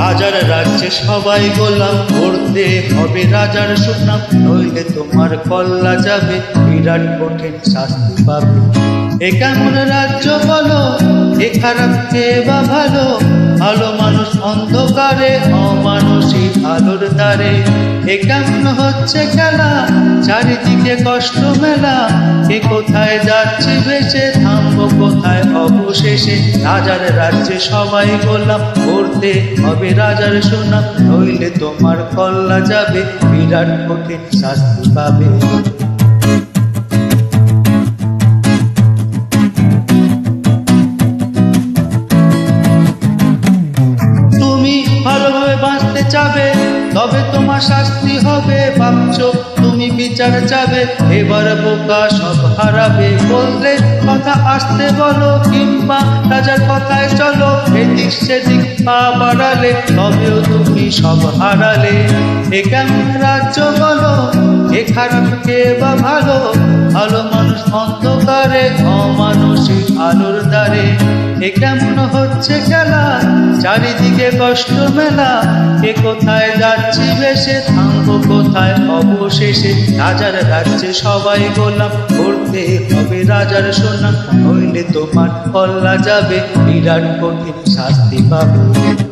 রাজ্যে সবাই গোলাম করতে হবে রাজার সুনাম। নইলে তোমার কল্লা যাবে, বিরাট কঠিন শাস্তি পাবে। এ কেমন রাজ্য বলো, এ খারাপ কে বা ভালো? ভালো মানুষ অন্ধকারে অমানুষী আলোর দ্বারে। এ কেমন হচ্ছে খেলা, চারিদিকে কষ্ট মেলা। কে কোথায় যাচ্ছে বেঁচে থামবো কোথায় অবশেষে রাজার রাজ্যে সবাই গোলাম করতে হবে রাজার সুনাম নইলে তোমার কল্লা যাবে, বিরাট কঠিন শাস্তি পাবে। তুমি ভালোভাবে বাঁচতে চাবে, তবে তোমার শাস্তি হবে। বিচার চাবে এবার বোকা সব হারাবে। বললে কথা আসতে বলো, কিংবা রাজার কথায় চলো, এদিক সেদিক পা বাড়ালে, তবেও তুমি সব হারালে। এ কেমন রাজ্য বলো এ খারাপ কে বা ভালো? ভালো মানুষ অন্ধকারে অমানুষিক আলোর দ্বারে। এ কেমন হচ্ছে খেলা, চারিদিকে কষ্ট মেলা। কে কোথায় যাচ্ছি বেশে, থামবো কোথায়? অবশেষে রাজার রাজ্যে সবাই গোলাম করতে হবে রাজার সোনা, নইলে তোমার কল্লা যাবে। বিরাট কঠিন শাস্তি পাবে।